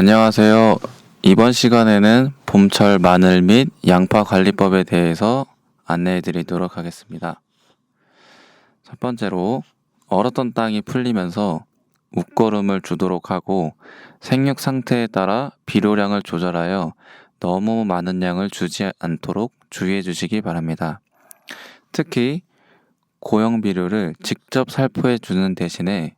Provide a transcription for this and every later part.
안녕하세요. 이번 시간에는 봄철 마늘 및 양파 관리법에 대해서 안내해 드리도록 하겠습니다. 첫 번째로 얼었던 땅이 풀리면서 웃거름을 주도록 하고 생육 상태에 따라 비료량을 조절하여 너무 많은 양을 주지 않도록 주의해 주시기 바랍니다. 특히 고형 비료를 직접 살포해 주는 대신에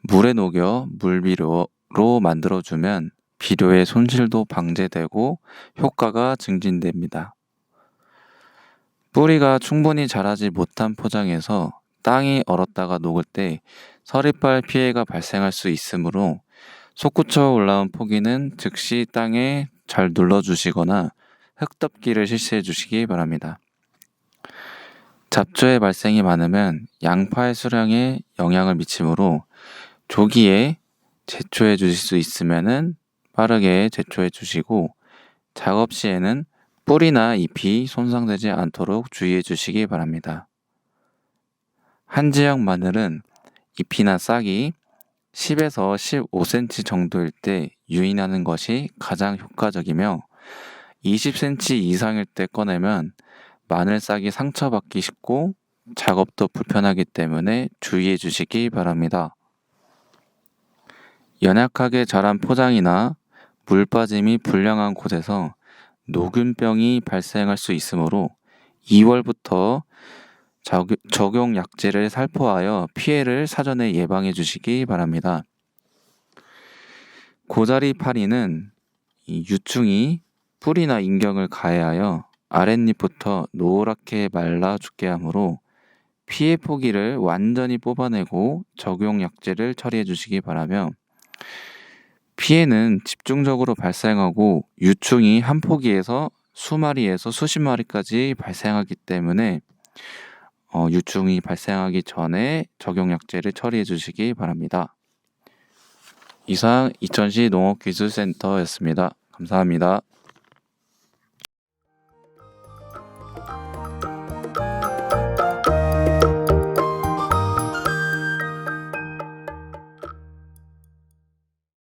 물에 녹여 물비료로 만들어 주면 비료의 손실도 방제되고 효과가 증진됩니다. 뿌리가 충분히 자라지 못한 포장에서 땅이 얼었다가 녹을 때 서리빨 피해가 발생할 수 있으므로 솟구쳐 올라온 포기는 즉시 땅에 잘 눌러주시거나 흙덮기를 실시해 주시기 바랍니다. 잡초의 발생이 많으면 양파의 수량에 영향을 미치므로 조기에 제초해 주실 수 있으면은 빠르게 제초해 주시고 작업 시에는 뿌리나 잎이 손상되지 않도록 주의해 주시기 바랍니다. 한지역 마늘은 잎이나 싹이 10에서 15cm 정도일 때 유인하는 것이 가장 효과적이며 20cm 이상일 때 꺼내면 마늘 싹이 상처받기 쉽고 작업도 불편하기 때문에 주의해 주시기 바랍니다. 연약하게 자란 포장이나 물 빠짐이 불량한 곳에서 녹균병이 발생할 수 있으므로 2월부터 적용 약제를 살포하여 피해를 사전에 예방해 주시기 바랍니다. 고자리 파리는 유충이 뿌리나 인경을 가해하여 아랫잎부터 노랗게 말라 죽게 하므로 피해 포기를 완전히 뽑아내고 적용 약제를 처리해 주시기 바라며 피해는 집중적으로 발생하고 유충이 한 포기에서 수마리에서 수십 마리까지 발생하기 때문에 어, 유충이 발생하기 전에 적용약제를 처리해 주시기 바랍니다. 이상 이천시 농업기술센터였습니다. 감사합니다.